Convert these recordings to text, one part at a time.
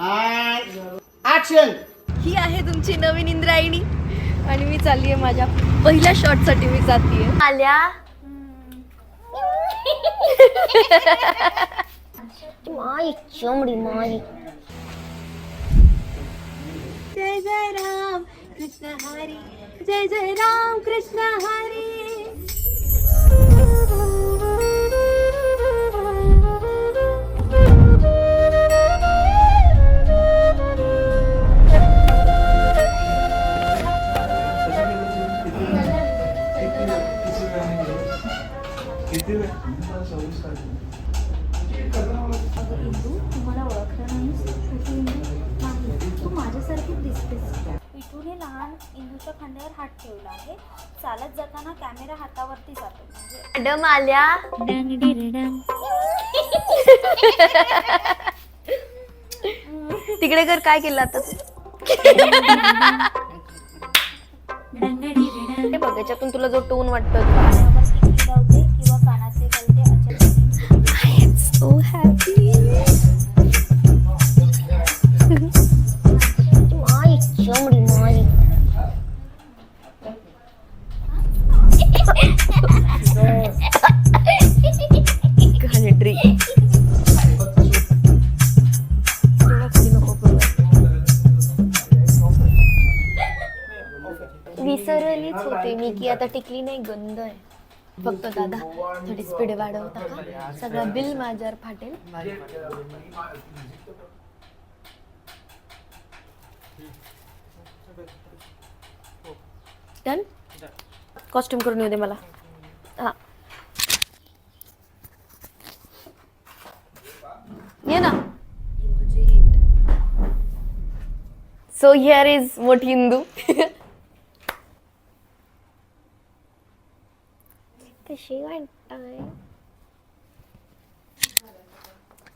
Action ही आहे तुमची नवीन इंद्रायणी आणि मी चालली आहे माझ्या पहिल्या शॉटसाठी मी जाते आल्या. माई चमडी माई जय जय राम कृष्ण हरी. जय जय राम कृष्ण हरी. आहे. चालत जाताना कॅमेरा हातावरती जातो. म्हणजे मॅडम आल्या. तिकडे कर काय केलं आता तू? हे बघ याच्यातून तुला जो टोन वाटतो पाण्यावर टिकली लावते किंवा कानाचे कलते अचानक सो हॅपी विसरलीच होते मी की आता टिकली नाही गंध आहे. फक्त दादा थोडी स्पीड वाढवता का? सगळं बिल माझ्यावर फाटेल. डन कॉस्ट्युम करून येऊ दे मला. हा. ये ना. सो हिअर इज मोठी हिंदू कशी वाटताय.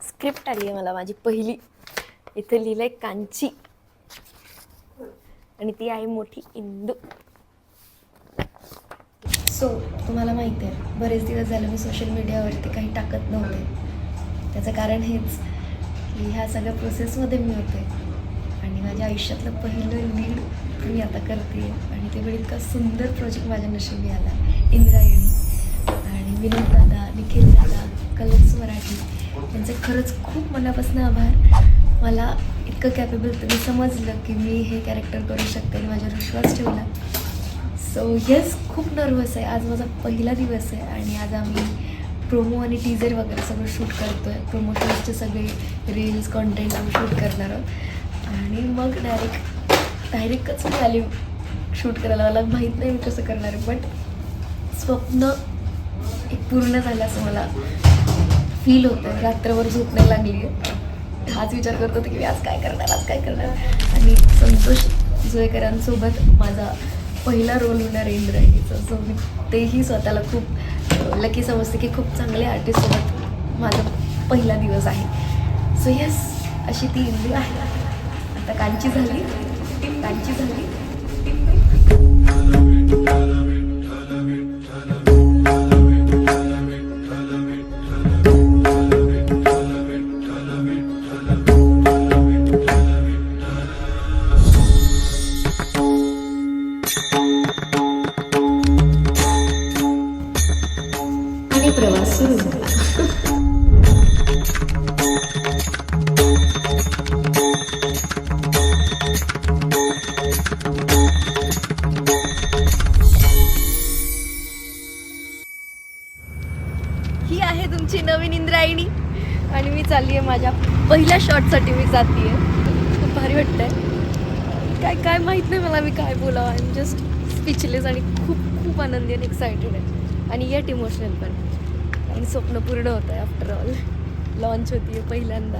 स्क्रिप्ट आली आहे मला माझी पहिली. इथे लिहिलंय कांची. आणि ती आहे मोठी इंदू. सो तुम्हाला माहिती आहे बरेच दिवस झाले मी सोशल मीडियावरती काही टाकत नव्हते. त्याचं कारण हेच की ह्या सगळ्या प्रोसेसमध्ये मी होते. आणि माझ्या आयुष्यातलं पहिलं लीड मी आता करते. आणि ते पण इतका सुंदर प्रोजेक्ट माझ्या नशिबी आला. इंद्रायणी. विनोद दादा निखिल दादा कलर्स मराठी यांचे खरंच खूप मनापासून आभार. मला इतकं कॅपेबल तुम्ही समजलं की मी हे कॅरेक्टर करू शकते आणि माझ्यावर विश्वास ठेवला. सो येस खूप नर्वस आहे. आज माझा पहिला दिवस आहे आणि आज आम्ही प्रोमो आणि टीजर वगैरे सगळं शूट करतो आहे प्रोमोशन्सचे सगळे रील्स कॉन्टेंट आम्ही शूट करणार आहोत. आणि मग डायरेक्ट डायरेक्टच मी आली शूट करायला. मला माहीत नाही मी कसं करणार आहे बट स्वप्न एक पूर्ण झालं असं मला फील होतं. रात्रभर झोप नाही लागली. आहे हाच विचार करत होते की मी आज काय करणार आज काय करणार. आणि संतोष जोयकरांसोबत माझा पहिला रोल होणार आहे. इंद्रायणीचा सो मी तेही स्वतःला खूप लकी समजते की खूप चांगले आर्टिस्टसोबत माझा पहिला दिवस आहे. सो येस अशी ती इंद्र आहे. आता कांची झाली. कांची झाली. ही आहे तुमची नवीन इंद्रायणी आणि मी चालली आहे माझ्या पहिल्या शॉटसाठी मी जाते आहे खूप भारी वाटतंय. काय काय माहीत नाही मला मी काय बोलावं. आय एम जस्ट स्पीचलेस आणि खूप खूप आनंदी आणि एक्सायटेड आहे. आणि येट इमोशनल पण. आणि स्वप्न पूर्ण होत आहे आफ्टर ऑल लॉन्च होती पहिल्यांदा.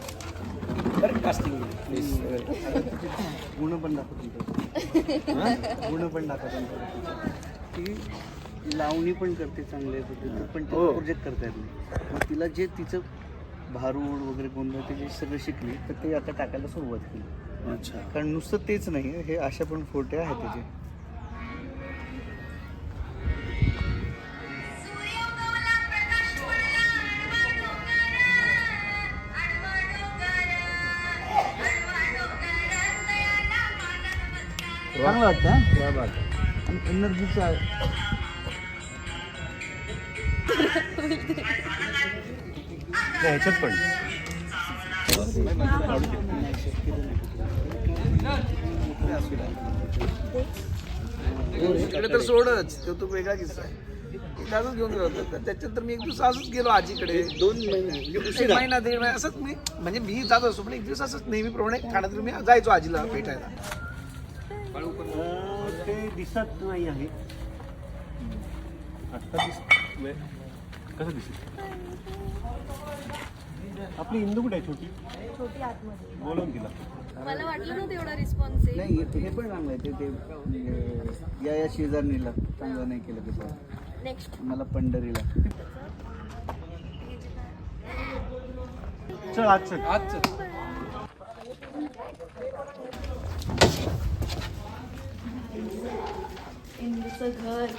गुण पण दाखवतो गुण पण दाखवतो ती लावणी पण करते चांगल्या पण तिला प्रोजेक्ट करता येत नाही. मग तिला जे तिचं भारूड वगैरे गोंधळ ते जे सगळं शिकली तर ते आता टाकायला सुरुवात केली. अच्छा. कारण नुसतं तेच नाही हे अशा पण फोटे आहेत त्याचे चांगलं वाटतं आणि एनर्जीचं आहे ह्याच्यात पण. इकडे तर सोडच तो तो वेगळा किस्सा आहे. असंच घेऊन गेलो होतो तर त्याच्यात तर मी एक दिवस असंच गेलो आजीकडे. दोन महिने. महिना दीड महिना असंच मी म्हणजे मी जात असतो पण एक दिवस असंच नेहमीप्रमाणे ठाण्यात मी जायचो आजीला भेटायला. अं, ते दिसत नाही आहे. आत्ता दिस वे- कसं दिसत आपली इंदू कुठे आहे छोटी? छोटी आतमध्ये. बोलवून तिला. मला वाटलं नव्हतं एवढा रिस्पॉन्स आहे. नाही हे पण चांगलं आहे. ते ते अं, या या शेजारणीला चांगलं नाही केलं कसं नेक्स्ट मला पंढरीला. चल आज चल. आज इंदूचं घर.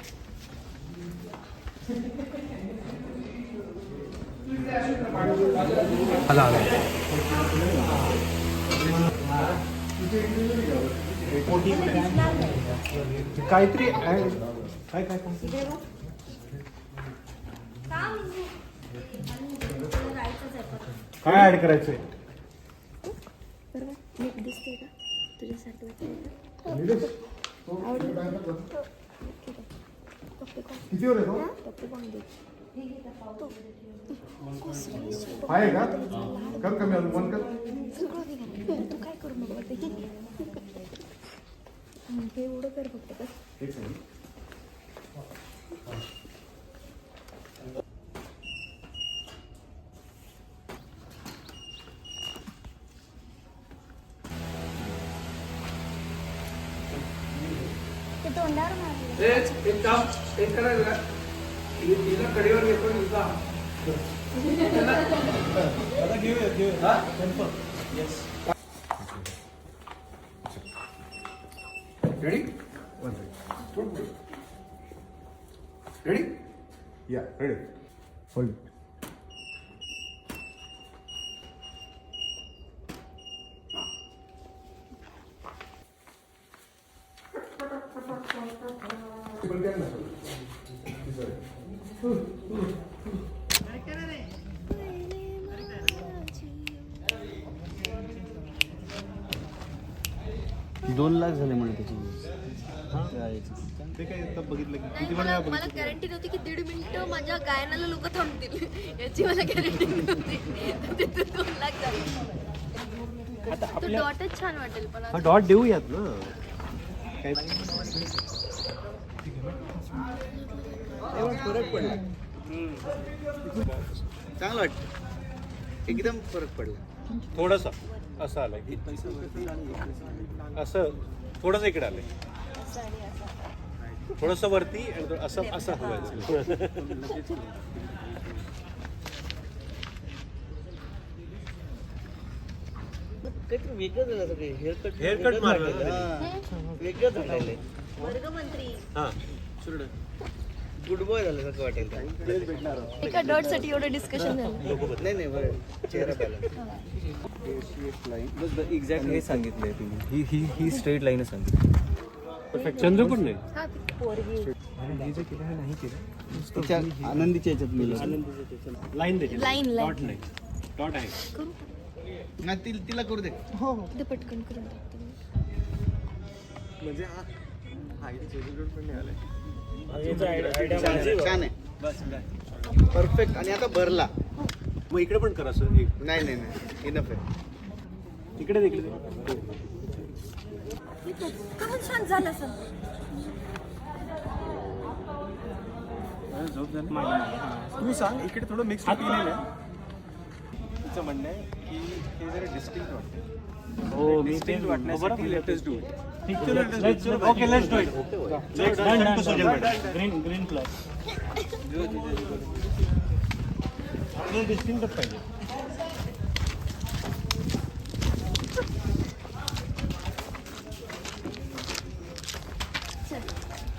काहीतरी. काय काय काय? काय ऍड करायचंय? दिसते का? तुझ्यासाठी किती वर येतो आहे का कर कमी अजून वन कर तू काय करू मग ते एवढं कर फक्त एक सेकंड ते तोंडावर मारले तेच एक काम एक करायचं का हि- हिला कडेवर घेतो आणि हिला आता घेऊया घेऊया रेडी रेडी या रेडी होल्ड दोन लाख झाले म्हणे त्याची. ते काय बघितलं किती मला गॅरंटी नव्हती की दीड मिनिटं माझ्या गायनाला लोक थांबतील. याची मला गॅरंटी नव्हती. तिथे दोन लाख झाले. तो डॉटच छान वाटेल पण हा डॉट देऊयात ना. काय फरक पडला. चांगलं वाटतं एकदम फरक पडला. थोडासा असं आलंय की. असं थोडंसं इकडे आलंय. थोडंसं वरती आणि असं असं हवं काहीतरी वेगळं झालं सगळे हेअरकट मारलं ना वेगळं झालेलं वर्गमंत्री. हां. गुड बॉय झालं सारखं वाटेल का एका डॉटसाठी एवढं डिस्कशन झालं. नाही नाही बरं. चेहरा पाहिला. एक्झॅक्ट हे सांगितलंय तुम्ही ही ही ही स्ट्रेट लाईनच सांगितली परफेक्ट चंद्र पण नाही. हा तिच्या आनंदीच्या लाईन डॉट नाही. डॉट आहे. नाही, तिला तिला करू दे. हो हो. ते पटकन करून टाकते मी. छान आहे. परफेक्ट आणि आता भरला. मग इकडे पण करा सर एक. नाही नाही नाही. इनफ आहे. तिकडे दे, इकडे दे. खूप छान झालं सर. तू सांग इकडे थोडं मिक्स केलेलं आहे. तिचं म्हणणं आहे की हे जरा डिस्टिंक्ट वाटतं हो मी distinct वाटण्यासाठी latest do okay let's do it green green plus distinct पाहिजे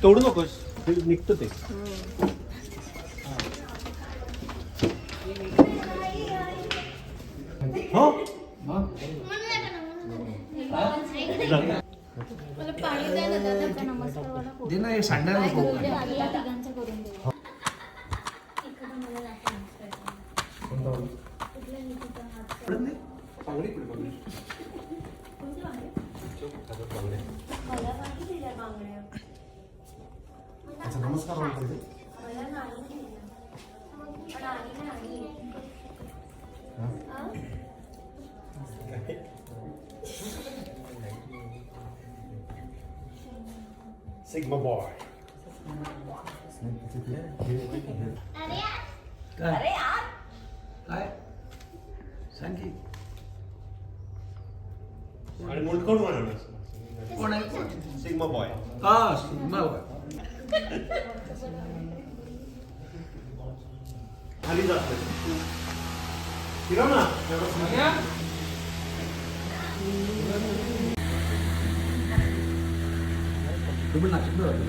तोडू नकोस. ते निघतं ते. हो मला पाणी द्या ना दादा नमस्कार दे ना हे सांडायला नको तिघांचं Sigma boy. काय? सांग की. आणि म्हणा कोण आहे? कोण? सिग्मा बॉय हा सिग्मा बॉय. खाली जातो फिरव ना. तुम्ही नाशिकला जातो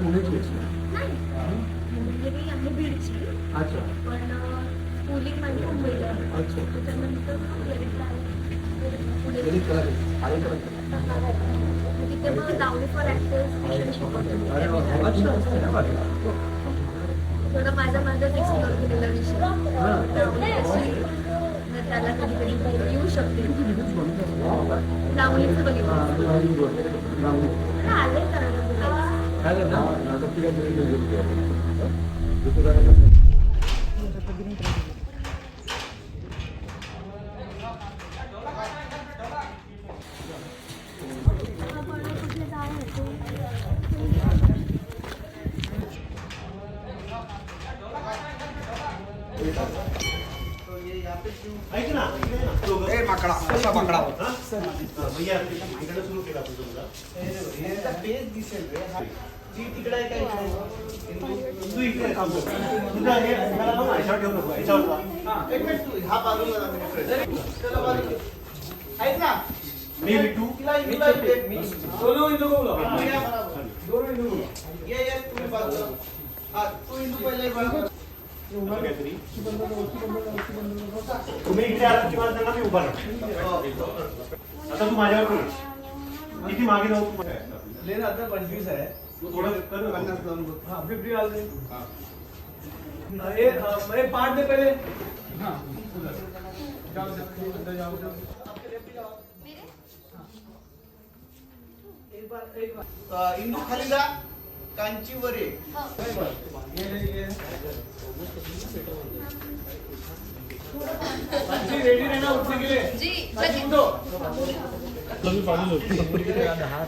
पुण्याची अच्छा पण स्कूलिंग आणि फॉर माझा त्याला कधी कधी येऊ शकते. लावणीचं बघितलं. आले करायला तू इकडे काम कर. तुझा हे ह्याला बघ, ह्याच्यावर ठेवू नको ह्याच्यावर जा. हा बाजूला त्याला बाजूला. ऐक ना? मी विटू तिला मी ये ये तुम्ही बाजूला. हा तू इंदू पहिले बाजूला. असं काहीतरी तुम्ही इकडे आलात किंवा त्यांना मी उभा राहतो आता तू माझ्यावर कर किती मागे जाऊ तू? लेन आता पंचवीस आहे तू थोडं कर ना. पन्नास लावून बघ हाँ फिफ्टी डाल दे। ये अ, ये पार्ट दे पहले। हाँ उधर जाओ जाओ अंदर जाओ जाओ एक बार एक बार। अ, इंदू खाली जा कांची वर। ये ये ये जी रेडी रहना उठने के लिए। जी उठो।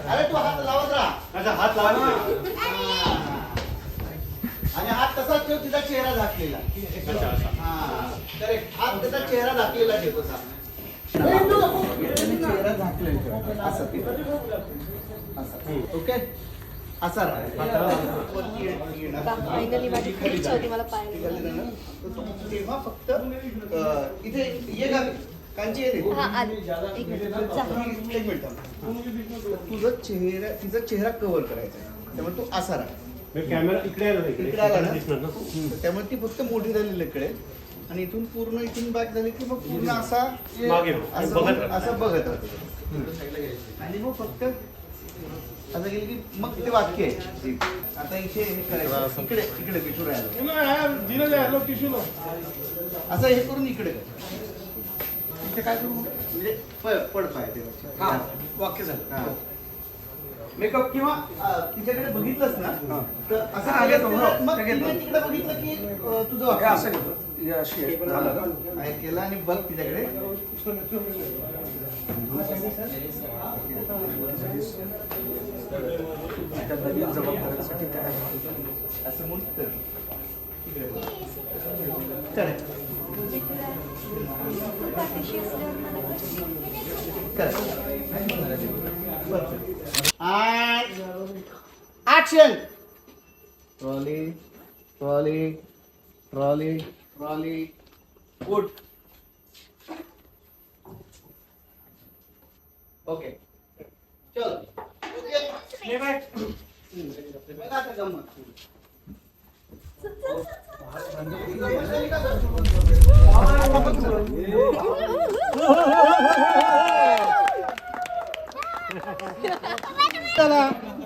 अरे तू हात लावत राहा. अच्छा हात लावा आणि हात तसाच ठेव तिचा चेहरा झाकलेला. हा. हात त्याचा चेहरा झाकलेला ठेव तसा चेहरा झाकलेला ठेव. असं ओके? असा. फायनली माझी खूप इच्छा होती मला पाहायला. तेव्हा फक्त इथे ये का कांची ये रे. हा आली एक मिनिट जा. एक मिनिट थांब. तुझं चेहरा तिचा चेहरा कव्हर करायचा आहे. त्यामुळे तू असा राहा कॅमेरा इकडे आहे ना इकडे आला ना? दिसणार ना त्यामुळे ती फक्त मोठी झालेली इकडे आणि इथून पूर्ण इथून बॅक झाली की मग पूर्ण असा मागे हो. असं बघत मग- राहा. असं बघत राहतो आणि मग फक्त असं गेलं की मग ते वाक्य आहे. आता इथे हे करायचं इकडे इकडे बिटू राहायला असं हे करून इकडे कर. इथे काय करू म्हणजे प- पड पाय तेव्हा हा वाक्य झालं हा. मेकअप किंवा अ, तिच्याकडे बघितलंस ना तर असं हा, केलं घेतो, की हो. मग घेतो. तिने तिकडे बघितलं की अ, तुझं हे वाक्य असं घेतो हे अशी आहे. झालं का? आहे केलं आणि बघ तिच्याकडे त्या नवीन जबाबदाऱ्यांसाठी तयार. असं म्हणून कर इकडे बघ. चल. कर. And action! Trolley, trolley, trolley, trolley, good. Okay. चल. Okay. बघा आता गंमत.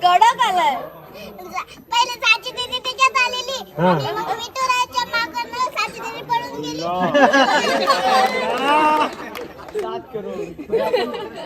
कडक आलाय. पहिले साची दीदी त्याच्यात आलेली. आणि मग विठुराच्या साची दीदी पळून गेली.